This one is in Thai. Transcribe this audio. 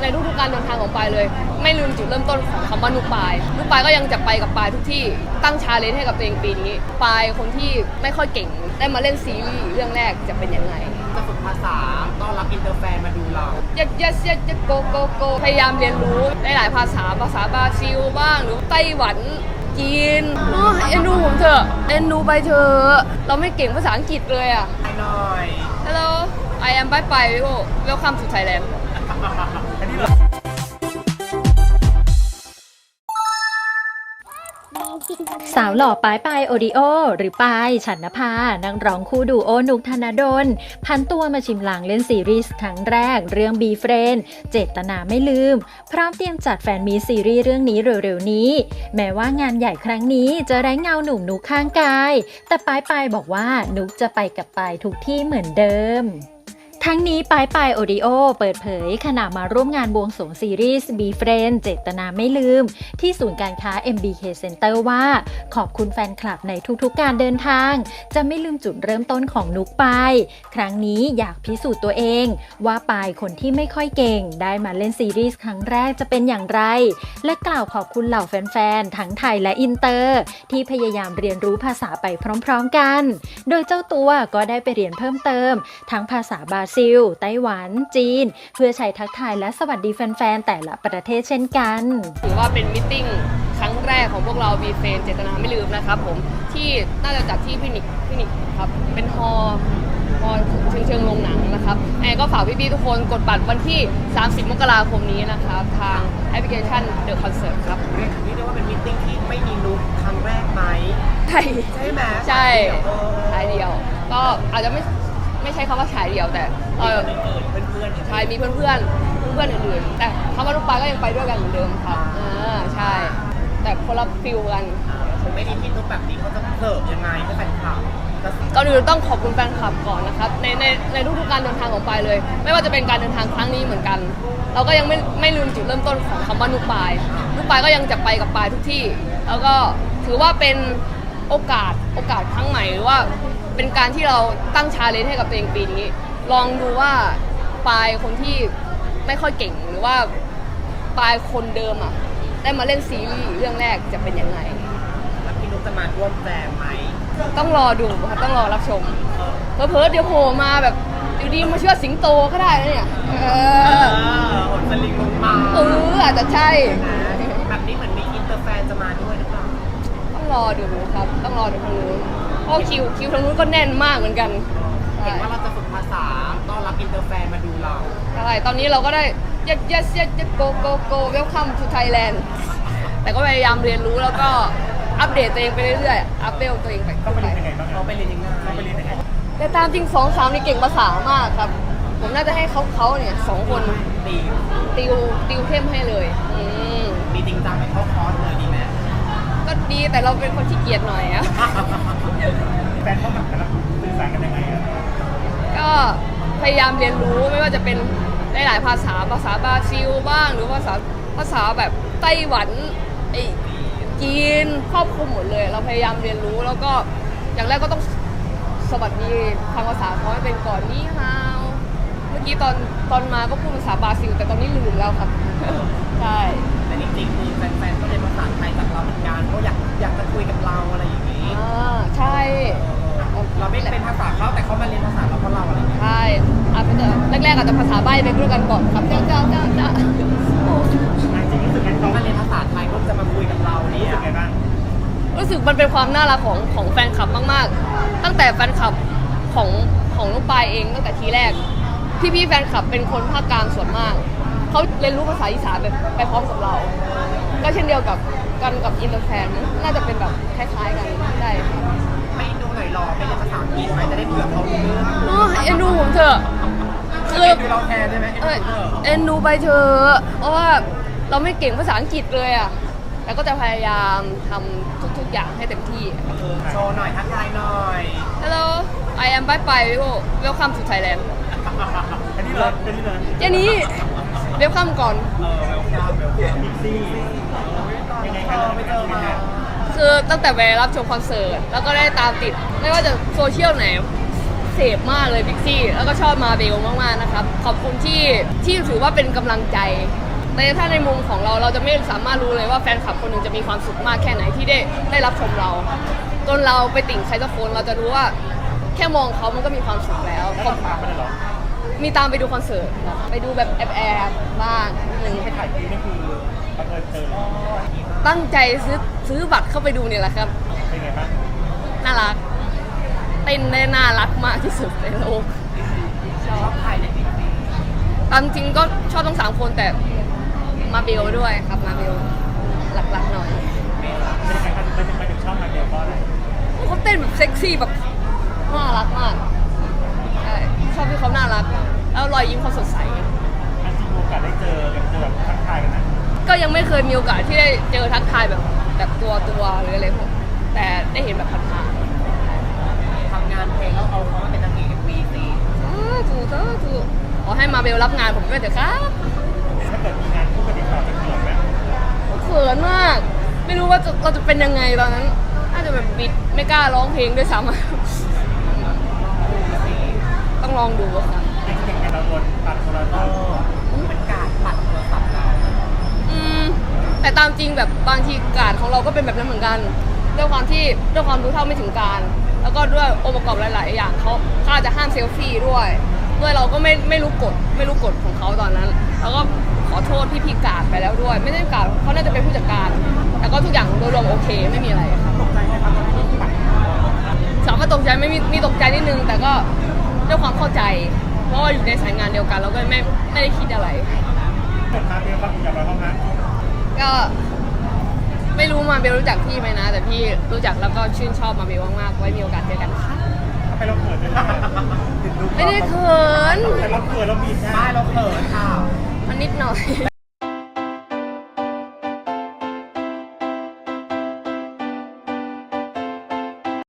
ในทุกๆการเดินทางของปายเลย ไม่ลืมจุดเริ่มต้นของคำว่านุกปายนุกปายก็ยังจะไปกับปายทุกที่ตั้งชาเลนจ์ให้กับตัวเองปีนี้ปายคนที่ไม่ค่อยเก่งได้มาเล่นซีรีส์เรื่องแรกจะเป็นยังไง จะฝึกภาษาต้อนรับอินเตอร์แฟนมาดูเรา yes yes yes yes go go go พยายามเรียนรู้ได้หลายภาษาภาษาบราซิลบ้าง หรือไต้หวันจีนเนอะเอ็นดูผมเถอะเอ็นดูไปเถอะเราไม่เก่งภาษาอังกฤษเลยอะให้หน่อย Hello I am bye bye welcome to Thailand สาวหล่อปายปายโอดิโอ หรือปายฉันนภา นักร้องคู่ดูโอนุกธนาดลพันตัวมาชิมลางเล่นซีรีส์ครั้งแรก เรื่อง b ีเฟรนเจตนาไม่ลืม พร้อมเตรียมจัดแฟนมีซีรีส์เรื่องนี้เร็วๆนี้ แม้ว่างานใหญ่ครั้งนี้จะไร้เงาหนุ่มนุกข้างกาย แต่ปายปายบอกว่านุกจะไปกับปายทุกที่เหมือนเดิม ทั้งนี้ปายปายโอดิโอเปิดเผยขณะมาร่วมงานบวงสรวงซีรีส์ b f r i e n d เจตนาไม่ลืม ที่ศูนย์การค้า MBK Center ว่า ขอบคุณแฟนคลับในทุกๆการเดินทาง จะไม่ลืมจุดเริ่มต้นของนุกปาย ครั้งนี้อยากพิสูจน์ตัวเอง ว่าปายคนที่ไม่ค่อยเก่ง ได้มาเล่นซีรีส์ครั้งแรกจะเป็นอย่างไร และกล่าวขอบคุณเหล่าแฟนๆ ทั้งไทยและอินเตอร์ ที่พยายามเรียนรู้ภาษาไปพร้อม ๆกัน โดยเจ้าตัวก็ได้ไปเรียนเพิ่มเติม ทั้งภาษาบราซิล ไต้หวัน จีน เพื่อใช้ทักทายและสวัสดีแฟน ๆ แต่ละประเทศเช่นกัน ถือว่าเป็นมิทติ้งครั้งแรกของพวกเราบีเฟนเจตนาไม่ลืมนะครับผมที่น่าจะจัดที่พินิกพินิกครับเป็นฮอลล์ฮอลล์เชิงเชิงโรงหนังนะครับแอนก็ฝากพี่ๆทุกคนกดบัตรวันที่ 30 มกราคมนี้นะครับ ทางแอปพลิเคชัน The Concert ครับเรียกนี่เรียกว่าเป็นมิทติ้งที่ไม่มีนุกครั้งแรกไหมใช่ใช่ไหมใช่เออฉายเดียว ก็อาจจะไม่ ไม่ใช้คำว่าฉายเดียวแต่เออเพื่อนๆใช่มีเพื่อนเพื่อนๆเพื่อนๆอื่นๆแต่คำว่าลูกปลาก็ยังไปด้วยกันเหมือนเดิมครับอ่าใช่ แต่คนละฟิลกันไม่ได้ที่นุกแบบนี้เขาจะเสิร์ฟยังไงให้แฟนคลับจะก่อนอื่นต้องขอบคุณแฟนคลับก่อนนะครับในในในทุกๆการเดินทางของปายเลย ไม่ว่าจะเป็นการเดินทางครั้งนี้เหมือนกัน เราก็ยังไม่ไม่ลืมจุดเริ่มต้นของคำว่านุกปายนุกปายก็ยังจะไปกับปายทุกที่ แล้วก็ถือว่าเป็นโอกาสโอกาสครั้งใหม่หรือว่า เป็นการที่เราตั้งชาเลนจ์ให้กับตัวเองปีนี้ ลองดูว่าปายคนที่ไม่ค่อยเก่งหรือว่าปายคนเดิมอะ ได้มาเล่นซีรีส์เรื่องแรกจะเป็นยังไง แล้วพี่นุกจะมาร่วมแจมไหมต้องรอดูครับต้องรอรับชม เพิ่เดี๋ยวโผล่มาแบบอยู่ดีมาเชื่อสิงโตก็ได้นะเนี่ย เอเอออหดสลิงลงมาเอออาจจะใช่ แบบนี้เหมือนมีอินเตอร์แฟนจะมาด้วยหรือเปล่าต้องรอดูครับ ต้องรอดูทางนู้น เพราะคิวคิวทางนู้นก็แน่นมากเหมือนกันเห็ใช่นว่าเราจะฝึกภาษาต้อนรับอินเตอร์แฟนมาดูเราใช่ตอนนี้เราก็ได้ yes yes yes yes go go go welcome to Thailand แต่ก็พยายามเรียนรู้แล้วก็อัปเดตตัวเองไปเรื่อยๆ อัปเดตตัวเองไปเข้าไปเขาไปเรียนยังไงเขาไปเรียนยังไงแต่ตามจริงสองสามนี่เก่งภาษามากครับ ผมน่าจะให้เขาเขาเนี่ยสองคนตีติวติวเข้มให้เลย อืมมีจริงจังให้เข้าคอร์สเลยดีไหม ก็ดีแต่เราเป็นคนที่เกียจหน่อยอะแฟนเขาหนักกันแล้วสื่อสารกันยังไงอะก็พยายามเรียนรู้ไม่ว่าจะเป็นได้หลายภาษาภาษาบราซิลบ้าง หรือภาษาภาษาแบบไต้หวันไอ้จีนครอบคลุมหมดเลย เราพยายามเรียนรู้แล้วก็อย่างแรกก็ต้องสวัสดีทางภาษาเขาให้เป็นก่อนนี่ฮาวเมื่อกี้ตอนตอนมาก็พูดภาษาบราซิล แต่ตอนนี้ลืมแล้วครับใช่ ด้วยกันก่อนครับเจ้าเจ้าเจ้าเจ้าจริงรู้สึกไงเขามาเรียนภาษาไทยก็จะมาคุยกับเราเนี่ยรู้สึกไงบ้างรู้สึกมันเป็นความน่ารักของของแฟนคลับมากๆ ตั้งแต่แฟนคลับของของลูกปลายเองตั้งแต่ทีแรก พี่ๆแฟนคลับเป็นคนภาคกลางส่วนมาก เขาเรียนรู้ภาษาอีสานแบบไปพร้อมกับเรา ก็เช่นเดียวกับกันกับอินเตอร์แฟนน่าจะเป็นแบบคล้ายๆกันใช่ค่ะไม่ดูหน่อยหรอไม่เรียนภาษาอังกฤษไหมจะได้เผื่อเขารู้เรื่องเนาะเอ็นดูผมเถอะ คือเอ็นดูเราแทนใช่ไหมเอเอ็นอดูเถอะเอ็นดูไปเถอะเพราะว่าเราไม่เก่งภาษาอังกฤษเลยอะแต่ก็จะพยายามทำทุกๆอย่างให้เต็มที่ โชว์หน่อยทักทายหน่อย Hello I am bye bye welcome to Thailand อันนี้เลยอันนี้เลยเจนี้ welcome ก่อน เออเวลคัมเวลคัมบิ๊กซี่ยังไงกันไม่เจอมาคือตั้งแต่ไปรับชมคอนเสิร์ต แล้วก็ได้ตามติด ไม่ว่าจะโซเชียลไหน เสพมากเลยพิกซี่ แล้วก็ชอบมาเบลมากๆนะครับ ขอบคุณที่ที่ถือว่าเป็นกำลังใจแต่ถ้าในมุมของเราเราจะไม่สามารถรู้เลยว่าแฟนคลับคนหนึ่งจะมีความสุขมากแค่ไหนที่ได้ได้รับชมเราจนเราไปติ่งใครสักคนเราจะรู้ว่าแค่มองเขามันก็มีความสุขแล้วแล้วเราตามไปเลยเหรอมีตามไปดูคอนเสิร์ตไปดูแบบแอบแอบๆบ้างนิดนึงไปถ่ายคลิปนี่คือบังเอิญเจอเหรอตั้งใจซื้อซื้อบัตรเข้าไปดูเนี่ยแหละครับเป็นไงบ้างน่ารัก เต้นได้น่ารักมากที่สุดในโลกชอบใครในปีนี้ตามจริงก็ชอบทั้งสามคนแต่มาเบลด้วยครับมาเบลหลักๆหน่อยเป็นยังไงครับไม่ถึงไม่ถึงช่องมาเดียวก็อะไรเขาเต้นแบบเซ็กซี่แบบน่ารักมากใช่ชอบที่เขาน่ารัก แล้วรอยยิ้มเขาสดใส อันจริงมีโอกาสได้เจอกันเจอแบบทักทายกันนะก็ยังไม่เคยมีโอกาสที่ได้เจอทักทายแบบแบบตัวตัวๆหรืออะไรพวกแต่ได้เห็นแบบผ่านทำ งานเพลงแล้วเอาเขามาเป็นนางเอกเอ็มวีสิๆถูกถูกถูกขอให้มาเบลรับงานผมด้วยเถอะครับถ้าเกิดมีงานคู่กันติดต่อจะเกิดไหมเขินมาก ไม่รู้ว่าจะเราจะเป็นยังไงตอนนั้นน่าจะแบบบิดไม่กล้าร้องเพลงด้วยซ้ำอะต้องลองดูอะค่ะจริงๆกันเราโดนตัดโทรเอศัพท์อเป็นการปัดโทรศัพท์เราอืมแต่ตามจริงแบบบางทีการของเราก็เป็นแบบนั้นเหมือนกันด้วยความที่ด้วยความรู้เท่าไม่ถึงการ แล้วก็ด้วยองค์ประกอบหลาย ๆ อย่างเขาเขาอาจจะห้ามเซลฟี่ด้วยด้วยเราก็ไม่ไม่รู้กฎไม่รู้กฎของเขาตอนนั้นแล้วก็ขอโทษพี่พี่การไปแล้วด้วย ไม่ได้การเขาน่าจะเป็นผู้จัดการ แต่ก็ทุกอย่างโดยรวมโอเคไม่มีอะไรค่ะตกใจไหมครับตอนที่ปัดสามารถตกใจไม่มีมีตกใจนิดนึง แต่ก็ด้วยความเข้าใจ เพราะว่าอยู่ในสายงานเดียวกัน เราก็ไม่ไม่ได้คิดอะไรเกิดมาเดียวกับกับเราเท่านั้นก็ ไม่รู้มาเบลรู้จักพี่ไหมนะ แต่พี่รู้จักแล้วก็ชื่นชอบมาเบลมากๆไว้มีโอกาสเจอกันนะคะถ้าไปเราเกิดเลยนะไม่ได้เขินแต่เราเกิดเรามีแค่ไม่เราเขินค่ะมันนิดหน่อย